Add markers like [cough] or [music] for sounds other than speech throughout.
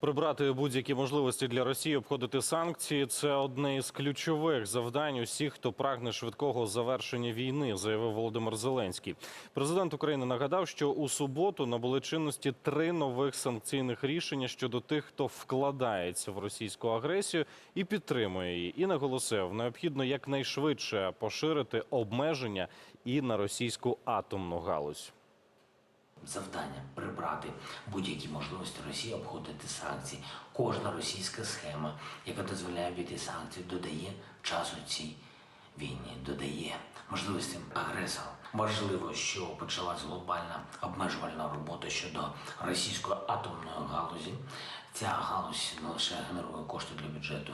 Прибрати будь-які можливості для Росії обходити санкції це одне із ключових завдань усіх, хто прагне швидкого завершення війни, заявив Володимир Зеленський. Президент України нагадав, що у суботу набули чинності три нових санкційних рішення щодо тих, хто вкладається в російську агресію і підтримує її. І наголосив, необхідно якнайшвидше поширити обмеження і на російську атомну галузь. Завдання прибрати будь-які можливості Росії обходити санкції. Кожна російська схема, яка дозволяє обійти санкції, додає часу цій війні, додає можливості агресору. Важливо, що почалась глобальна обмежувальна робота щодо російської атомної галузі. Ця галузь не лише генерує кошти для бюджету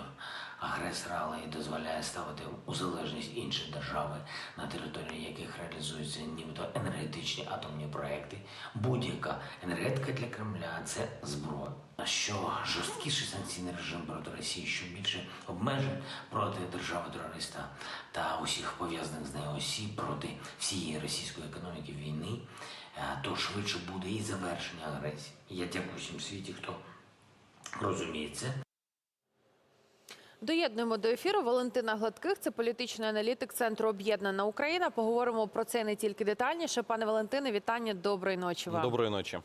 агресора, але й дозволяє ставити у залежність інші держави, на території яких реалізуються нібито енергетичні атомні проекти. Будь-яка енергетика для Кремля це зброя. А що жорсткіший санкційний режим проти Росії, що більше обмежень проти держави-терориста та усіх пов'язаних з нею осіб проти всієї російської економіки війни, е, то швидше буде і завершення агресії. Я дякую всім світі, хто розуміє це. Доєднуємо до ефіру Валентина Гладких, це політичний аналітик Центру Об'єднана Україна. Поговоримо про це не тільки детальніше. Пане Валентине, вітання. Доброї ночі вам. Доброї ночі.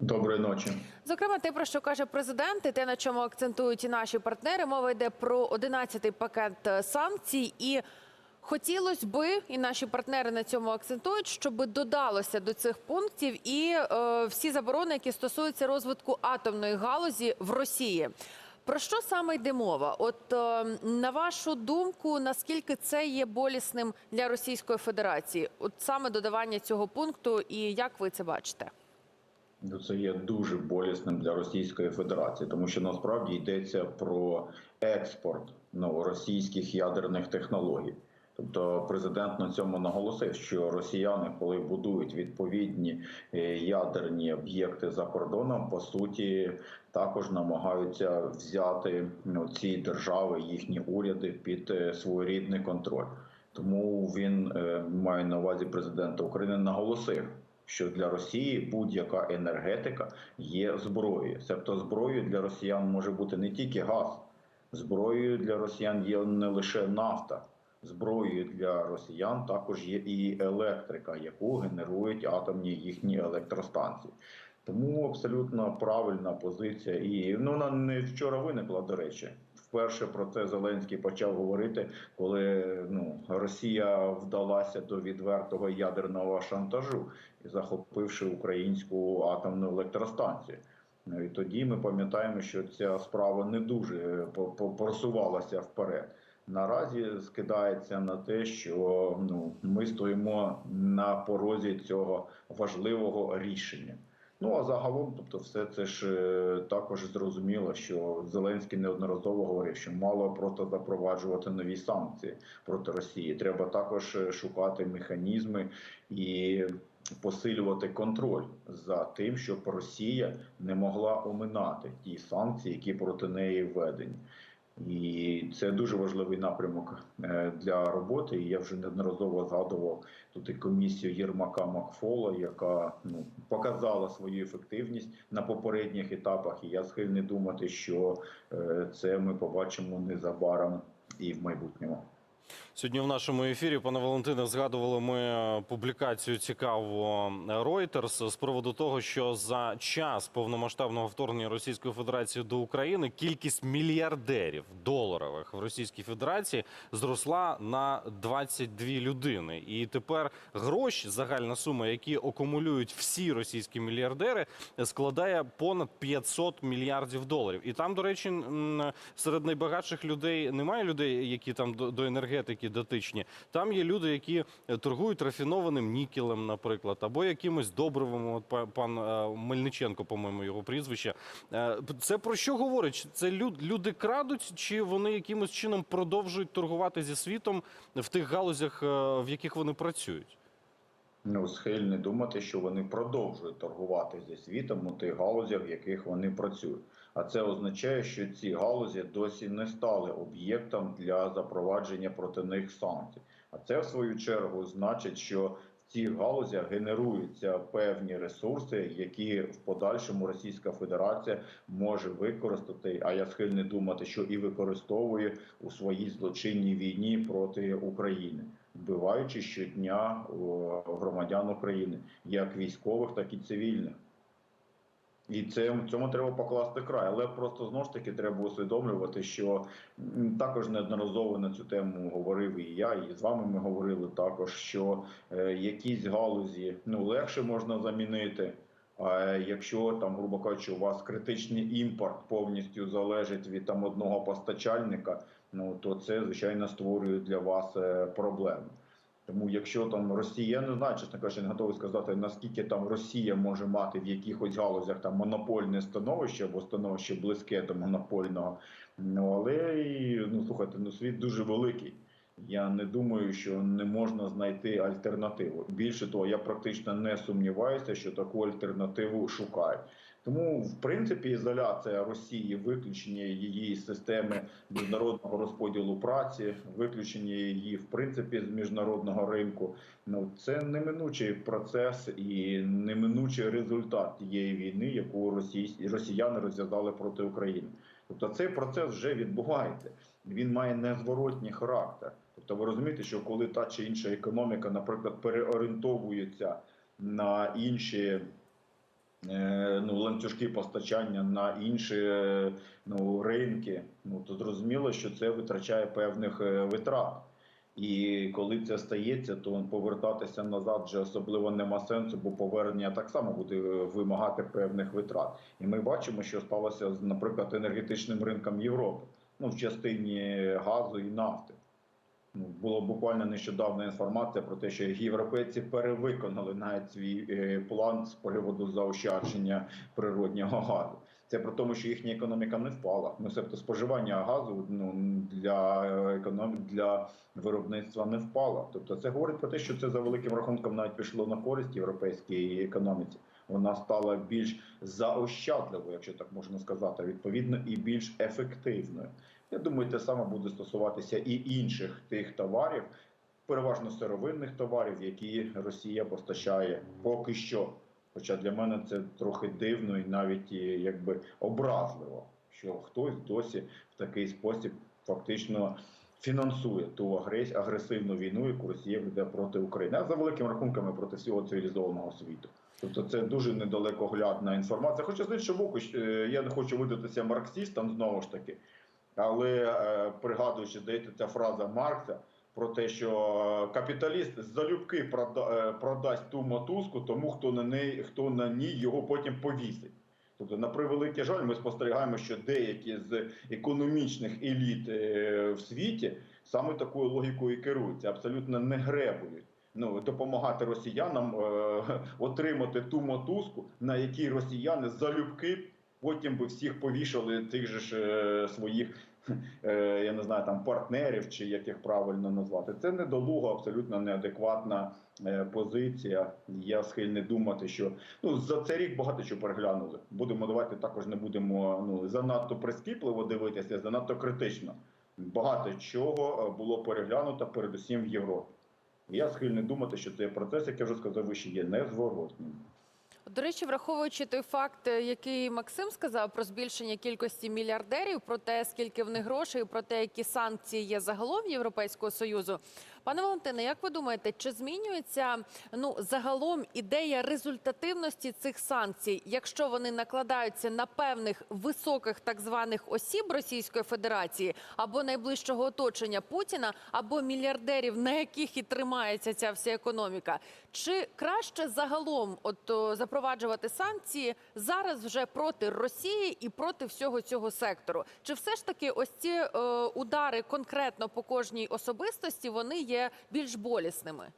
Доброї ночі. Зокрема, те, про що каже президент, і те, на чому акцентують і наші партнери, мова йде про 11-й пакет санкцій. І хотілося би, і наші партнери на цьому акцентують, щоб додалося до цих пунктів і е, всі заборони, які стосуються розвитку атомної галузі в Росії. Про що саме йде мова? От е, на вашу думку, наскільки це є болісним для Російської Федерації? От саме додавання цього пункту, і як ви це бачите? Ну, Це є дуже болісним для Російської Федерації, тому що насправді йдеться про експорт ну, ядерних технологій. Тобто президент на цьому наголосив, що росіяни, коли будують відповідні е, ядерні об'єкти за кордоном, по суті, також намагаються взяти ну, ці держави, їхні уряди під е, своєрідний контроль. Тому він е, має на увазі президента України наголосив, що для Росії будь-яка енергетика є зброєю. Тобто зброєю для росіян може бути не тільки газ, зброєю для росіян є не лише нафта. Зброєю для росіян також є і електрика, яку генерують атомні їхні електростанції. Тому абсолютно правильна позиція. І ну вона не вчора виникла, до речі. Вперше про це Зеленський почав говорити, коли ну Росія вдалася до відвертого ядерного шантажу і захопивши українську атомну електростанцію. Ну, І тоді ми пам'ятаємо, що ця справа не дуже просувалася вперед. Наразі скидається на те, що ну ми стоїмо на порозі цього важливого рішення. Ну а загалом, тобто, все це ж е, також зрозуміло, що Зеленський неодноразово говорив, що мало просто запроваджувати нові санкції проти Росії. Треба також е, шукати механізми і посилювати контроль за тим, щоб Росія не могла оминати ті санкції, які проти неї введені. І це дуже важливий напрямок е, для роботи. І я вже неодноразово згадував тут і комісію Єрмака Макфола, яка ну показала свою ефективність на попередніх етапах. І я схильний думати, що е, це ми побачимо незабаром і в майбутньому. Сьогодні в нашому ефірі, пане Валентине, згадували ми е, публікацію цікаву Reuters з приводу того, що за час повномасштабного вторгнення Російської Федерації до України кількість мільярдерів доларових в Російській Федерації зросла на 22 людини. І тепер гроші, загальна сума, які акумулюють всі російські мільярдери, складає понад 500 мільярдів доларів. І там, до речі, серед найбагатших людей немає людей, які там до, до енергетики дотичні. Там є люди, які е, торгують рафінованим нікелем, наприклад, або якимось добривом. От па- пан е, Мельниченко, по-моєму, його прізвище. Е, Це про що говорить? Це люд, люди крадуть, чи вони якимось чином продовжують торгувати зі світом в тих галузях, в яких вони працюють? Ну, схильний думати, що вони продовжують торгувати зі світом у тих галузях, в яких вони працюють. А це означає, що ці галузі досі не стали об'єктом для запровадження проти них санкцій. А це в свою чергу значить, що в цих галузях генеруються певні ресурси, які в подальшому Російська Федерація може використати. А я схильний думати, що і використовує у своїй злочинній війні проти України, вбиваючи щодня громадян України, як військових, так і цивільних. І це цьому треба покласти край, але просто знову ж таки треба усвідомлювати, що також неодноразово на цю тему говорив і я, і з вами ми говорили також, що е, якісь галузі ну легше можна замінити. А якщо там, грубо кажучи, у вас критичний імпорт повністю залежить від там одного постачальника, ну то це звичайно створює для вас е, проблеми. Тому якщо там Росія, я не знаю, чесно кажучи, не готовий сказати, наскільки там Росія може мати в якихось галузях там монопольне становище або становище близьке до монопольного. Ну але ну слухайте, ну світ дуже великий. Я не думаю, що не можна знайти альтернативу. Більше того, я практично не сумніваюся, що таку альтернативу шукають. Тому, в принципі, ізоляція Росії, виключення її системи міжнародного розподілу праці, виключення її в принципі з міжнародного ринку. Ну це неминучий процес і неминучий результат тієї війни, яку російсь- росіяни розв'язали проти України. Тобто цей процес вже відбувається. Він має незворотній характер. Тобто, ви розумієте, що коли та чи інша економіка, наприклад, переорієнтовується на інші ну, ланцюжки постачання на інші е, ну, ринки, ну то зрозуміло, що це витрачає певних е, витрат. І коли це стається, то повертатися назад вже особливо нема сенсу, бо повернення так само буде е, вимагати певних витрат. І ми бачимо, що сталося з, наприклад, енергетичним ринком Європи, ну в частині газу і нафти. Було буквально нещодавно інформація про те, що європейці перевиконали навіть свій е, план з приводу заощадження природнього газу. Це про тому, що їхня економіка не впала. Ну, тобто споживання газу ну, для економіки для виробництва не впало. Тобто, це говорить про те, що це за великим рахунком навіть пішло на користь європейській економіці. Вона стала більш заощадливою, якщо так можна сказати, відповідно, і більш ефективною. Я думаю, те саме буде стосуватися і інших тих товарів, переважно сировинних товарів, які Росія постачає поки що. Хоча для мене це трохи дивно і навіть якби образливо, що хтось досі в такий спосіб фактично фінансує ту агрес- агресивну війну, яку Росія веде проти України, а за великими рахунками проти всього цивілізованого світу. Тобто це дуже недалекоглядна інформація. Хоча з іншого боку, е, я не хочу видатися марксистом знову ж таки, але е, пригадуючи, здається, ця фраза Маркса про те, що е, капіталіст залюбки е, продасть ту мотузку тому, хто на неї, хто на ній його потім повісить. Тобто, на превеликий жаль, ми спостерігаємо, що деякі з економічних еліт в світі саме такою логікою і керуються, абсолютно не гребують. Ну, допомагати росіянам е, [laughs] отримати ту мотузку, на якій росіяни залюбки потім би всіх повішали тих же ж е, своїх, я не знаю, там партнерів чи як їх правильно назвати. Це недолуга, абсолютно неадекватна е, позиція. Я схильний думати, що ну за цей рік багато чого переглянули. Будемо давайте також не будемо ну занадто прискіпливо дивитися, занадто критично. Багато чого е, було переглянуто, передусім в Європі. Я схильний думати, що цей процес, як я вже сказав вище, є незворотнім. До речі, враховуючи той факт, е, який Максим сказав про збільшення кількості мільярдерів, про те, скільки в них грошей, про те, які санкції є загалом Європейського союзу. Пане Валентине, як ви думаєте, чи змінюється ну загалом ідея результативності цих санкцій, якщо вони накладаються на певних високих так званих осіб Російської Федерації або найближчого оточення Путіна, або мільярдерів, на яких і тримається ця вся економіка? Чи краще загалом от запроваджувати санкції зараз вже проти Росії і проти всього цього сектору? Чи все ж таки ось ці е, удари конкретно по кожній особистості вони є більш болісними?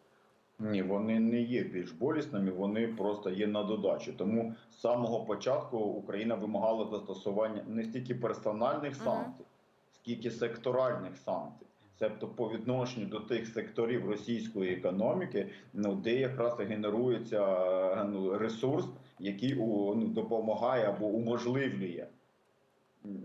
Ні, вони не є більш болісними, вони просто є на додачу. Тому з самого початку Україна вимагала застосування не стільки персональних санкцій, скільки секторальних санкцій. Тобто по відношенню до тих секторів російської економіки, ну де якраз генерується ну, ресурс, який ну, допомагає або уможливлює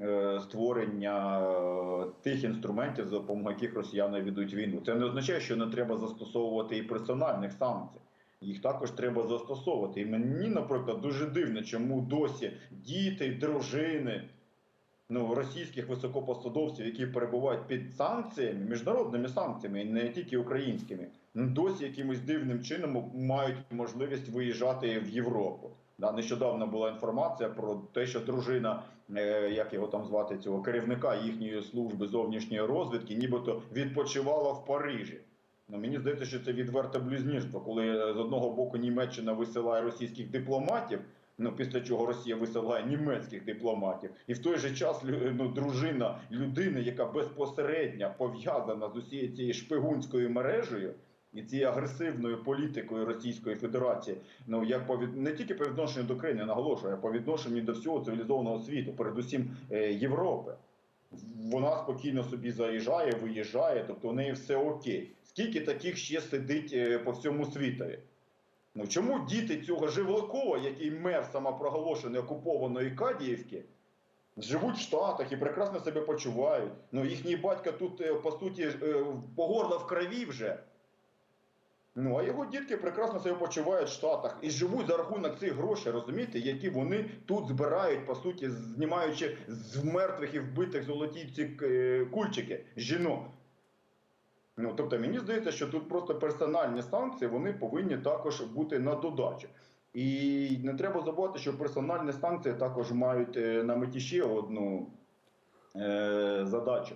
е, створення е, тих інструментів, за допомогою яких росіяни ведуть війну. Це не означає, що не треба застосовувати і персональних санкцій. їх також треба застосовувати. І мені, наприклад, дуже дивно, чому досі діти, дружини ну, російських високопосадовців, які перебувають під санкціями, міжнародними санкціями, і не тільки українськими, ну, досі якимось дивним чином мають можливість виїжджати в Європу. Да, нещодавно була інформація про те, що дружина, е, як його там звати, цього керівника їхньої служби зовнішньої розвідки, нібито відпочивала в Парижі. Ну, мені здається, що це відверте блюзнірство, коли е, з одного боку Німеччина висилає російських дипломатів, ну після чого Росія висилає німецьких дипломатів, і в той же час ну, дружина людини, яка безпосередньо пов'язана з усією цією шпигунською мережею. І цією агресивною політикою Російської Федерації, ну як по від... не тільки по відношенню до країни, наголошую, а по відношенню до всього цивілізованого світу, передусім е, Європи. Вона спокійно собі заїжджає, виїжджає, тобто у неї все окей. Скільки таких ще сидить е, по всьому світові? Ну чому діти цього Живлакова, який мер самопроголошеної окупованої Кадіївки, живуть в Штатах і прекрасно себе почувають? Ну їхній батько тут, е, по суті, е, по горло в крові вже. Ну, а його дітки прекрасно себе почувають в Штатах і живуть за рахунок цих грошей, розумієте, які вони тут збирають, по суті, знімаючи з мертвих і вбитих золоті ці е, кульчики жінок. Ну, тобто, мені здається, що тут просто персональні санкції вони повинні також бути на додачу. І не треба забувати, що персональні санкції також мають е, на меті ще одну е, задачу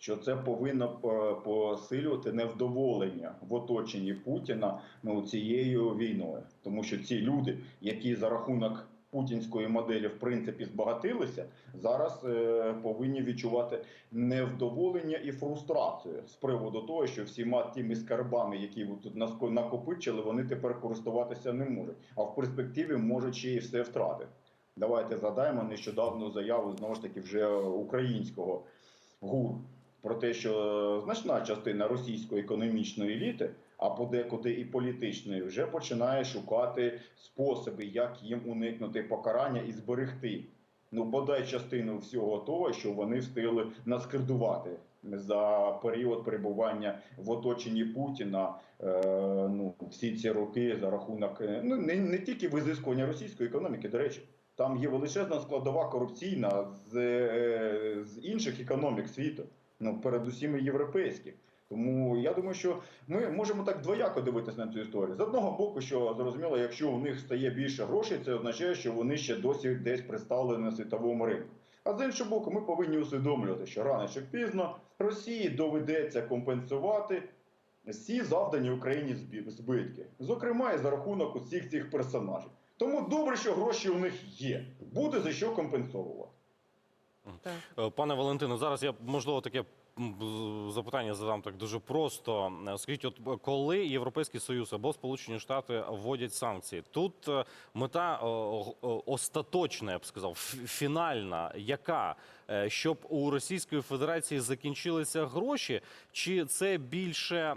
що це повинно е, посилювати невдоволення в оточенні Путіна ну, цією війною, тому що ці люди, які за рахунок путінської моделі в принципі збагатилися, зараз е, повинні відчувати невдоволення і фрустрацію з приводу того, що всіма тими скарбами, які ви тут накопичили, вони тепер користуватися не можуть, а в перспективі можуть ще і все втратити. Давайте згадаємо нещодавну заяву знову ж таки вже українського ГУР про те, що значна частина російської економічної еліти, а подекуди і політичної, вже починає шукати способи, як їм уникнути покарання і зберегти. Ну, бодай частину всього того, що вони встигли наскердувати за період перебування в оточенні Путіна. Е, ну, всі ці роки за рахунок е, ну не, не тільки визискування російської економіки, до речі. Там є величезна складова корупційна з, е, з інших економік світу ну передусім і європейських. Тому я думаю, що ми можемо так двояко дивитися на цю історію. З одного боку, що зрозуміло, якщо у них стає більше грошей, це означає, що вони ще досі десь представлені на світовому ринку. А з іншого боку, ми повинні усвідомлювати, що рано чи пізно Росії доведеться компенсувати всі завдані Україні збитки, зокрема і за рахунок усіх цих персонажів. Тому добре, що гроші у них є. Буде за що компенсовувати. Так. Е, Пане Валентине, зараз я можливо таке запитання задам так дуже просто. Е, Скажіть, от коли Європейський Союз або Сполучені Штати вводять санкції, тут е, мета остаточна, я б сказав, фінальна, яка? Е, щоб у Російської Федерації закінчилися гроші, чи це більше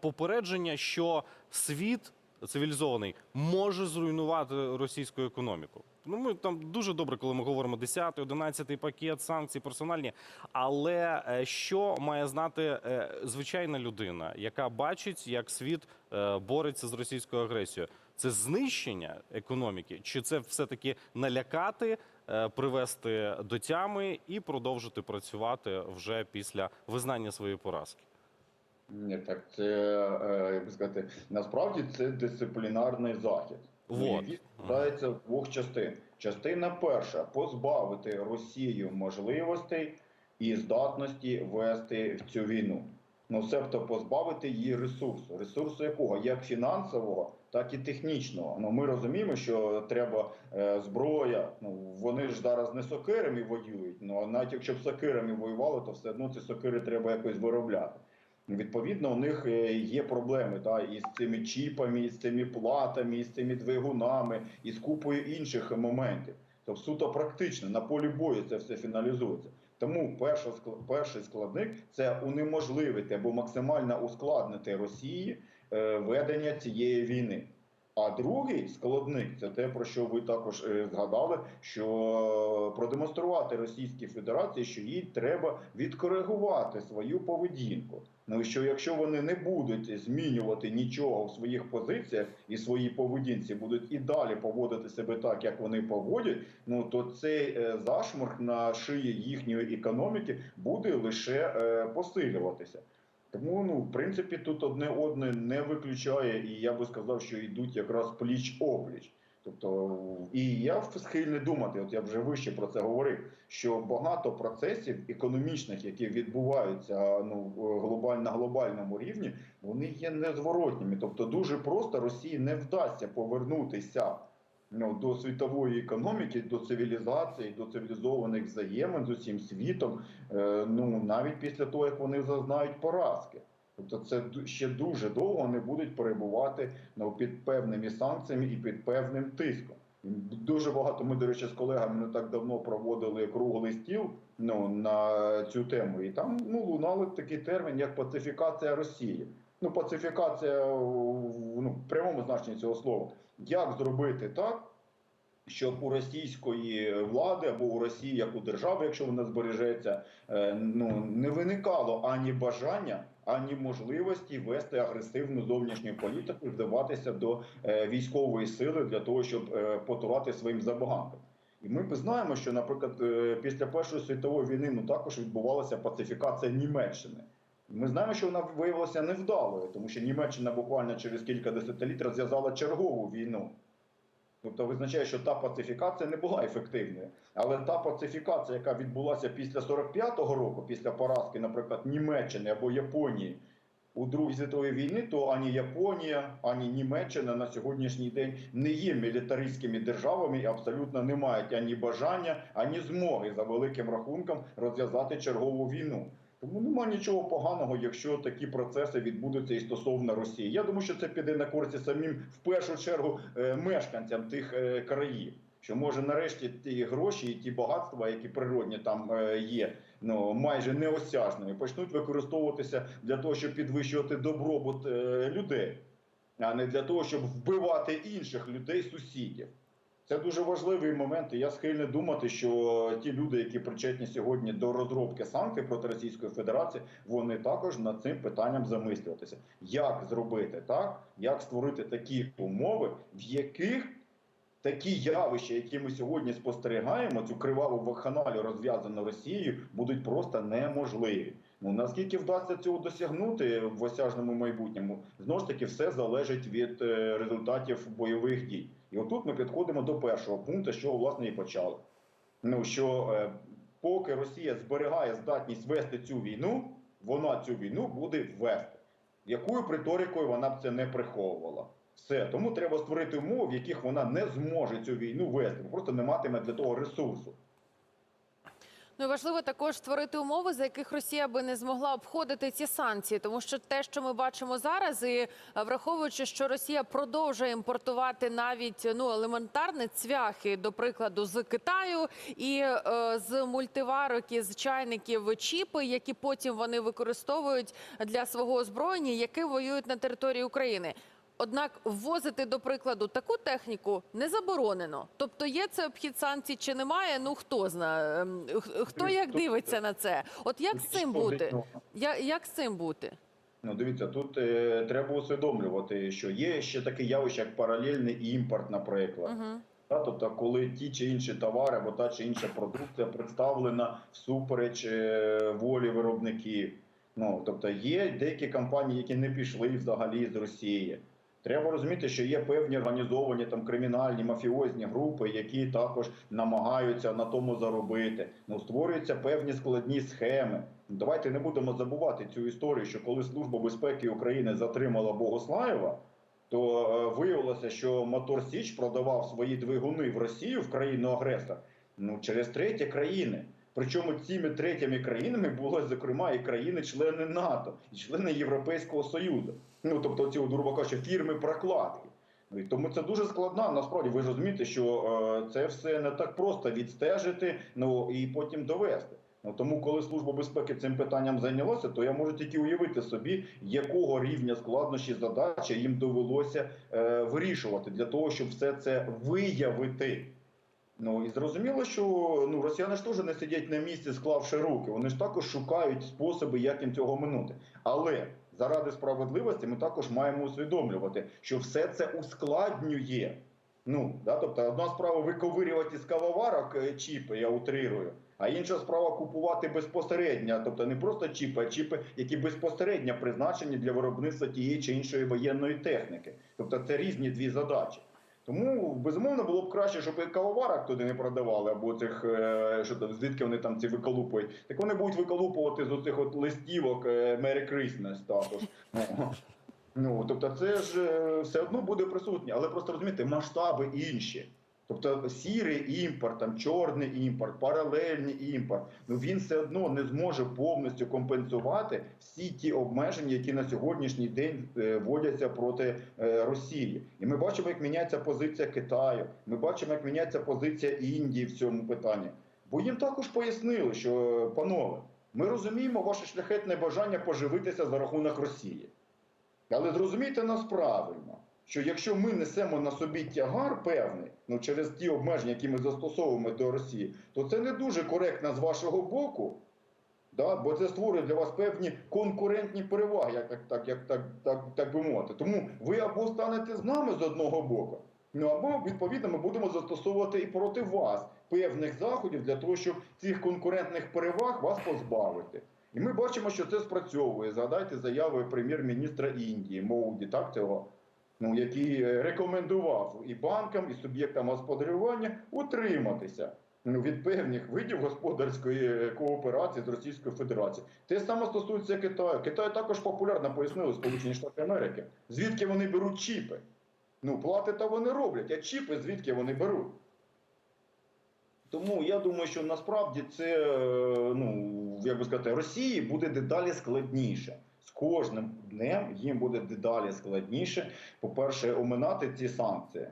попередження, що світ цивілізований може зруйнувати російську економіку? Ну, ми там дуже добре, коли ми говоримо 10, 11 пакет санкцій персональні. Але е, що має знати е, звичайна людина, яка бачить, як світ е, бореться з російською агресією? Це знищення економіки, чи це все-таки налякати, е, привести до тями і продовжити працювати вже після визнання своєї поразки? Ні, так це е, як би сказати, насправді це дисциплінарний захід. Вот. який складається з двох частин. Частина перша позбавити Росію можливостей і здатності вести в цю війну. Ну, себто позбавити її ресурсу. Ресурсу якого? Як фінансового, так і технічного. Ну ми розуміємо, що треба е, зброя. Ну вони ж зараз не сокирами воюють. Ну навіть якщо б сокирами воювали, то все одно ці сокири треба якось виробляти. Відповідно, у них е, є проблеми да, із цими чіпами, із цими платами, із цими двигунами, із купою інших моментів. Тобто суто практично на полі бою це все фіналізується. Тому перший складник це унеможливити або максимально ускладнити Росії е, ведення цієї війни. А другий складник це те, про що ви також е, згадали, що продемонструвати Російській Федерації, що їй треба відкоригувати свою поведінку. Ну що якщо вони не будуть змінювати нічого в своїх позиціях і своїй поведінці, будуть і далі поводити себе так, як вони поводять, ну то цей е, зашморг на шиї їхньої економіки буде лише е, посилюватися. Тому, ну, в принципі, тут одне одне не виключає, і я би сказав, що йдуть якраз пліч опліч. Тобто, і я схильний думати, от я вже вище про це говорив, що багато процесів економічних, які відбуваються ну глобаль, на глобальному рівні, вони є незворотніми. Тобто, дуже просто Росії не вдасться повернутися ну, до світової економіки, до цивілізації, до цивілізованих взаємин з усім світом. е, Ну навіть після того, як вони зазнають поразки. Тобто це ще дуже довго не будуть перебувати ну, під певними санкціями і під певним тиском. Дуже багато. Ми, до речі, з колегами не так давно проводили круглий стіл ну, на цю тему, і там ну, лунали такий термін, як пацифікація Росії. Ну, пацифікація ну, в прямому значенні цього слова. Як зробити так, щоб у російської влади або у Росії як у держави, якщо вона збережеться, е, ну не виникало ані бажання, ані можливості вести агресивну зовнішню політику, і вдаватися до е, військової сили для того, щоб е, потурати своїм забаганкам. І ми знаємо, що, наприклад, е, після Першої світової війни ну також відбувалася пацифікація Німеччини. Ми знаємо, що вона виявилася невдалою, тому що Німеччина буквально через кілька десятиліть розв'язала чергову війну. Тобто визначає, що та пацифікація не була ефективною. Але та пацифікація, яка відбулася після 45-го року, після поразки, наприклад, Німеччини або Японії у Другій світовій війні, то ані Японія, ані Німеччина на сьогоднішній день не є мілітаристськими державами і абсолютно не мають ані бажання, ані змоги за великим рахунком розв'язати чергову війну. Тому нема нічого поганого, якщо такі процеси відбудуться і стосовно Росії. Я думаю, що це піде на користь самим в першу чергу е, мешканцям тих е, країв. Що може нарешті ті гроші і ті багатства, які природні там е, є, ну майже неосяжними, почнуть використовуватися для того, щоб підвищувати добробут людей, а не для того, щоб вбивати інших людей, сусідів. Це дуже важливий момент. і Я схильний думати, що ті люди, які причетні сьогодні до розробки санкцій проти Російської Федерації, вони також над цим питанням замислюватися. Як зробити так, як створити такі умови, в яких такі явища, які ми сьогодні спостерігаємо, цю криваву вакханалію розв'язану Росією, будуть просто неможливі. Ну наскільки вдасться цього досягнути в осяжному майбутньому, знову ж таки все залежить від е, результатів бойових дій. І отут ми підходимо до першого пункту, що власне і почали. Ну що е, поки Росія зберігає здатність вести цю війну, вона цю війну буде вести. Якою б риторикою вона б це не приховувала? Все, тому треба створити умови, в яких вона не зможе цю війну вести, просто не матиме для того ресурсу. Ну важливо також створити умови, за яких Росія би не змогла обходити ці санкції, тому що те, що ми бачимо зараз, і е, враховуючи, що Росія продовжує імпортувати навіть ну елементарні цвяхи, до прикладу, з Китаю і е, з мультиварок і з чайників чіпи, які потім вони використовують для свого озброєння, які воюють на території України. Однак ввозити, до прикладу, таку техніку не заборонено. Тобто є це обхід санкцій чи немає? Ну хто знає, Ем, хто як дивиться на це? От як з цим бути? Я, як з цим бути? Ну, дивіться, тут е, треба усвідомлювати, що є ще таке явище, як паралельний імпорт, наприклад. Угу. Та, тобто, коли ті чи інші товари або та чи інша продукція представлена всупереч е, волі виробників. Ну тобто є деякі компанії, які не пішли взагалі з Росії. Треба розуміти, що є певні організовані там кримінальні мафіозні групи, які також намагаються на тому заробити. Ну створюються певні складні схеми. Давайте не будемо забувати цю історію, що коли Служба безпеки України затримала Богослаєва, то е, виявилося, що Мотор Січ продавав свої двигуни в Росію в країну агресор ну через треті країни. Причому цими третіми країнами були зокрема і країни-члени НАТО, і члени Європейського Союзу. Ну тобто ці, грубо кажучи, фірми прокладки. Ну, тому це дуже складно. Насправді ви розумієте, що е, це все не так просто відстежити, ну і потім довести. Ну, тому, коли Служба безпеки цим питанням зайнялася, то я можу тільки уявити собі, якого рівня складнощі задачі їм довелося е, вирішувати для того, щоб все це виявити. Ну і зрозуміло, що ну росіяни ж теж не сидять на місці, склавши руки. Вони ж також шукають способи, як їм цього минути. Але заради справедливості ми також маємо усвідомлювати, що все це ускладнює. Ну да, тобто одна справа виковирювати з кавоварок е, чіпи, я утрирую, а інша справа купувати безпосередньо, тобто не просто чіпи, а чіпи, які безпосередньо призначені для виробництва тієї чи іншої воєнної техніки. Тобто це різні дві задачі. Тому безумовно було б краще, щоб і кавоварок туди не продавали, або цих е, що там, звідки вони там ці виколупують. Так вони будуть виколупувати з оцих от листівок Мері Christmas також. Ну, Ну, тобто, це ж е, все одно буде присутнє, але просто розумієте, масштаби інші. Тобто сірий імпорт, там чорний імпорт, паралельний імпорт. Ну він все одно не зможе повністю компенсувати всі ті обмеження, які на сьогоднішній день е, вводяться проти е, Росії. І ми бачимо, як міняється позиція Китаю. Ми бачимо, як міняється позиція Індії в цьому питанні. Бо їм також пояснили, що панове, ми розуміємо ваше шляхетне бажання поживитися за рахунок Росії. Але зрозумійте нас правильно, що якщо ми несемо на собі тягар певний, ну через ті обмеження, які ми застосовуємо до Росії, то це не дуже коректно з вашого боку, да? бо це створює для вас певні конкурентні переваги, як так, як так, так, так би мовити. Тому ви або станете з нами з одного боку, ну або відповідно ми будемо застосовувати і проти вас певних заходів для того, щоб цих конкурентних переваг вас позбавити. І ми бачимо, що це спрацьовує. Згадайте заяви прем'єр-міністра Індії, Моуді, так цього, ну який е, рекомендував і банкам, і суб'єктам господарювання утриматися ну, від певних видів господарської е, кооперації з Російською Федерацією. Те саме стосується Китаю. Китай також популярно пояснили Сполучені Штати Америки, звідки вони беруть чіпи. Ну, плати то вони роблять, а чіпи звідки вони беруть. Тому я думаю, що насправді це, е, ну як би сказати, Росії буде дедалі складніше. З кожним днем їм буде дедалі складніше, по-перше, оминати ці санкції.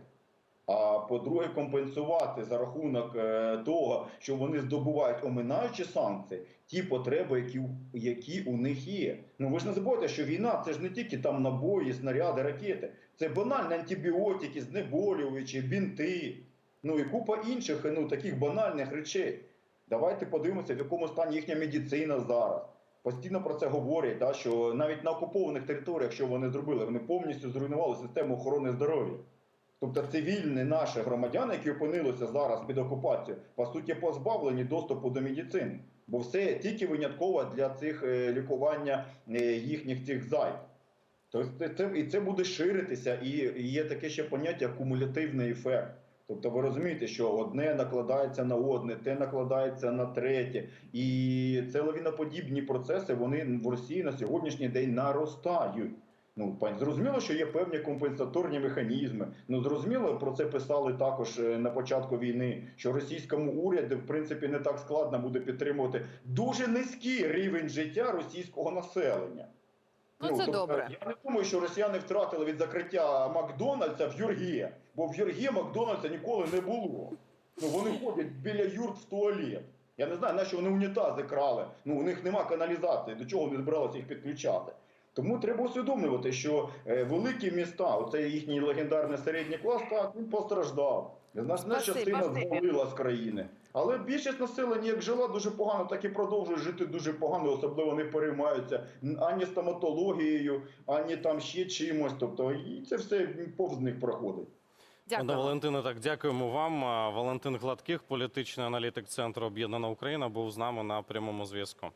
А по-друге, компенсувати за рахунок е, того, що вони здобувають, оминаючи санкції, ті потреби, які, які у них є. Ну ви ж не забувайте, що війна це ж не тільки там набої, снаряди, ракети, це банальні антибіотики, знеболювачі, бінти, ну і купа інших ну, таких банальних речей. Давайте подивимося, в якому стані їхня медицина зараз. Постійно про це говорять, да, що навіть на окупованих територіях, що вони зробили, вони повністю зруйнували систему охорони здоров'я. Тобто цивільні наші громадяни, які опинилися зараз під окупацією, по суті, позбавлені доступу до медицини, бо все тільки винятково для цих е, лікування е, їхніх цих зайв. Тобто це, і це буде ширитися, і є таке ще поняття кумулятивний ефект. Тобто ви розумієте, що одне накладається на одне, те накладається на третє, і це лавіноподібні процеси вони в Росії на сьогоднішній день наростають. Ну, пані, зрозуміло, що є певні компенсаторні механізми. Ну зрозуміло, про це писали також е, на початку війни, що російському уряду в принципі не так складно буде підтримувати дуже низький рівень життя російського населення. Ну, це добре. Я не думаю, що росіяни втратили від закриття Макдональдса в Юргі, бо в Юргі Макдональдса ніколи не було. Ну вони ходять біля юрт в туалет. Я не знаю, на що вони унітази крали. Ну у них нема каналізації, до чого вони збиралися їх підключати. Тому треба усвідомлювати, що е, великі міста, оце їхній легендарний середній клас, так він постраждав. Значна частина звалила з країни. Але більшість населення як жила дуже погано, так і продовжує жити дуже погано, особливо не переймаються ані стоматологією, ані там ще чимось. Тобто і це все повз них проходить. Пане Дякую. Валентине, так дякуємо вам. Валентин Гладких, політичний аналітик центру Об'єднана Україна, був з нами на прямому зв'язку.